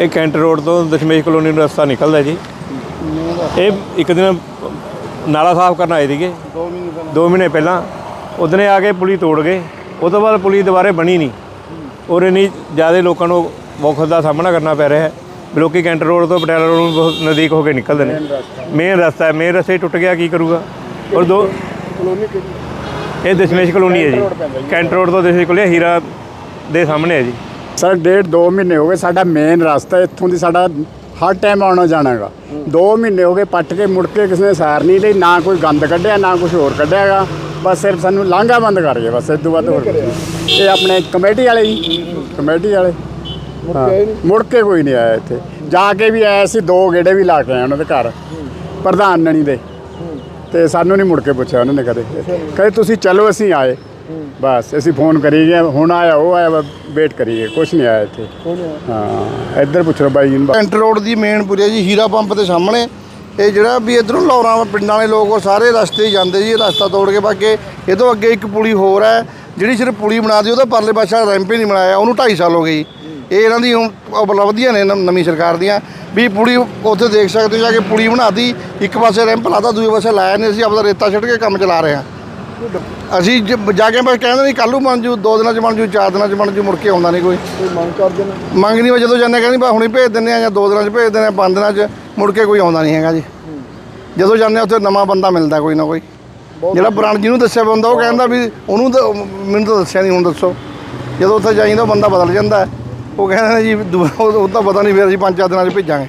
ਇਹ cantt road ਤੋਂ Dashmesh colony ਨੂੰ ਰਸਤਾ ਨਿਕਲਦਾ ਜੀ। ਇਹ ਇੱਕ ਦਿਨ ਨਾਲਾ ਸਾਫ਼ ਕਰਨ ਆਏ ਸੀਗੇ। 2 ਮਹੀਨੇ ਪਹਿਲਾਂ। 2 ਮਹੀਨੇ ਪਹਿਲਾਂ। ਉਹਦਨੇ ਆ ਕੇ ਪੁਲੀ ਤੋੜ ਗਏ। ਉਹ ਤੋਂ ਬਾਅਦ ਪੁਲੀ ਦੁਬਾਰੇ ਬਣੀ ਨਹੀਂ। ਔਰ ਇੰਨੀ ਜ਼ਿਆਦਾ ਲੋਕਾਂ ਨੂੰ ਔਖਤ ਦਾ ਸਾਹਮਣਾ ਕਰਨਾ ਪੈ ਰਿਹਾ ਹੈ। ਲੋਕੀ ਕੈਂਟ ਰੋਡ ਤੋਂ ਪਟਿਆਲਾ ਰੋਡ ਨੂੰ ਬਹੁਤ ਨਜ਼ਦੀਕ ਹੋ ਕੇ ਨਿਕਲਦੇ ਨੇ। ਮੇਨ ਰਸਤਾ। ਹੈ। ਮੇਨ ਰਸਤੇ ਟੁੱਟ ਗਿਆ ਕੀ ਕਰੂਗਾ? ਔਰ ਦੋ ਇਹ ਦਸ਼ਮੇਸ਼ ਕਲੋਨੀ ਹੈ ਜੀ। ਕੈਂਟ ਰੋਡ ਤੋਂ ਦਸ਼ਮੇਸ਼ ਕਲੋਨੀ ਹੀਰਾ ਦੇ ਸਾਹਮਣੇ ਹੈ ਜੀ। ਸਰ ਡੇਢ 2 ਮਹੀਨੇ ਹੋ ਗਏ ਸਾਡਾ ਮੇਨ ਰਸਤਾ ਇੱਥੋਂ ਦੀ ਸਾਡਾ ਹਰ ਟਾਈਮ ਆਉਣਾ ਜਾਣਾਗਾ 2 ਮਹੀਨੇ ਹੋ ਗਏ ਪੱਟ ਕੇ ਮੁੜ ਕੇ ਕਿਸੇ ਨੇ ਸਾਰ ਨਹੀਂ ਲਈ ਨਾ ਕੋਈ ਗੰਦ ਕੱਢਿਆ ਨਾ ਕੁਝ ਹੋਰ ਕੱਢਿਆਗਾ ਬਸ ਸਿਰਫ ਸਾਨੂੰ ਲਾਂਘਾ ਬੰਦ ਕਰ ਗਏ ਬਸ ਇਸ ਤੋਂ ਵੱਧ ਹੋਰ। ਇਹ ਆਪਣੇ ਕਮੇਟੀ ਵਾਲੇ ਜੀ ਕਮੇਟੀ ਵਾਲੇ। ਮੁੜ ਕੇ ਕੋਈ ਨਹੀਂ ਆਇਆ ਇੱਥੇ। ਜਾ ਕੇ ਵੀ ਆਇਆ ਸੀ ਦੋ ਗੇੜੇ ਵੀ ਲਾ ਕੇ ਆਏ ਉਹਨਾਂ ਦੇ ਘਰ ਪ੍ਰਧਾਨ ਨਣੀ ਦੇ। ਤੇ ਸਾਨੂੰ ਨਹੀਂ ਮੁੜ ਕੇ ਪੁੱਛਿਆ ਉਹਨਾਂ ਨੇ ਕਦੇ। ਕਦੇ ਤੁਸੀਂ ਚਲੋ ਅਸੀਂ ਆਏ। ਬਸ ਅਸੀਂ ਫੋਨ ਕਰੀ ਗਏ ਹੁਣ ਆਇਆ ਉਹ ਆਇਆ ਵੇਟ ਕਰੀਏ ਕੁਛ ਨਹੀਂ ਆਇਆ ਇੱਥੇ। ਹਾਂ ਇੱਧਰ ਪੁੱਛ ਲਓ ਬਾਈ ਜੀ ਨੂੰ। ਰੋਡ ਦੀ ਮੇਨ ਪੁਰੀ ਹੈ ਜੀ ਹੀਰਾ ਪੰਪ ਦੇ ਸਾਹਮਣੇ। ਇਹ ਜਿਹੜਾ ਵੀ ਇਧਰੋਂ ਲੌਰਾਂ ਪਿੰਡਾਂ ਵਾਲੇ ਲੋਕ ਉਹ ਸਾਰੇ ਰਸਤੇ ਹੀ ਜਾਂਦੇ ਜੀ ਇਹ ਰਸਤਾ ਤੋੜ ਕੇ ਬਾਕੀ ਇਹ ਤੋਂ ਅੱਗੇ ਇੱਕ ਪੁਲੀ ਹੋਰ ਹੈ ਜਿਹੜੀ ਸਿਰਫ ਪੁਲੀ ਬਣਾ ਦੀ ਉਹਦਾ ਪਰਲੇ ਪਾਸਾ ਰੈਂਪ ਹੀ ਨਹੀਂ ਬਣਾਇਆ ਉਹਨੂੰ 2.5 ਸਾਲ ਹੋ ਗਏ ਜੀ। ਇਹ ਇਹਨਾਂ ਦੀ ਹੁਣ ਉਪਲਬਧੀਆਂ ਨੇ ਨਵ- ਨਵੀਂ ਸਰਕਾਰ ਦੀਆਂ। ਵੀ ਪੁਲੀ ਉੱਥੇ ਦੇਖ ਸਕਦੇ ਹੋ ਜਾ ਕੇ ਪੁਲੀ ਬਣਾਤੀ ਇੱਕ ਪਾਸੇ ਰੈਂਪ ਲਾਤਾ ਦੂਜੇ ਪਾਸੇ ਲਾਇਆ ਨਹੀਂ ਅਸੀਂ ਆਪਦਾ ਰੇਤਾ ਛੱਡ ਕੇ ਕੰਮ ਚਲਾ ਰਹੇ ਹਾਂ। ਅਸੀਂ ਜ- ਜਾ ਕੇ ਬਸ ਕਹਿੰਦੇ ਨਹੀਂ ਕੱਲ੍ਹ ਨੂੰ ਬਣ ਜੂ ਦੋ ਦਿਨਾਂ ਚ ਬਣ ਜੂ ਚਾਰ ਦਿਨਾਂ ਚ ਬਣ ਜੂ ਮੁੜ ਕੇ ਆਉਂਦਾ ਨਹੀਂ ਕੋਈ। ਮੰਗ ਕਰਦੇ ਨੇ? ਮੰਗ ਨਹੀਂ ਵਾ ਜਦੋਂ ਜਾਂਦੇ ਕਹਿੰਦੇ ਬਾ ਹੁਣੇ ਭੇਜ ਦਿੰਦੇ ਆ ਜਾਂ ਦੋ ਦਿਨਾਂ ਚ ਭੇਜ ਦਿੰਦੇ ਆ ਪੰਜ ਦਿਨਾਂ ਚ ਮੁੜ ਕੇ ਕੋਈ ਆਉਂਦਾ ਨਹੀਂ ਹੈਗਾ ਜੀ। ਜਦੋਂ ਜਾਂਦੇ ਆ ਉੱਥੇ ਨਵਾਂ ਬੰਦਾ ਮਿਲਦਾ ਕੋਈ ਨਾ ਕੋਈ। ਜਿਹੜਾ ਪੁਰਾਣਾ ਜਿਹਨੂੰ ਦੱਸਿਆ ਬੰਦਾ ਉਹ ਕਹਿੰਦਾ ਵੀ ਉਹਨੂੰ ਤਾਂ ਮੈਨੂੰ ਤਾਂ ਦੱਸਿਆ ਨਹੀਂ ਹੁਣ ਦੱਸੋ। ਜਦੋਂ ਉੱਥੇ ਜਾਈਦਾ ਉਹ ਬੰਦਾ ਬਦਲ ਜਾਂਦਾ। ਹੈ। ਉਹ ਕਹਿੰਦੇ ਨੇ ਜੀ ਦੂ- ਉਹ ਉਹ ਤਾਂ ਪਤਾ ਨਹੀਂ ਫਿਰ ਅਸੀਂ ਪੰਜ ਚਾਰ ਦਿਨਾਂ ਚ ਭੇਜਾਂਗੇ।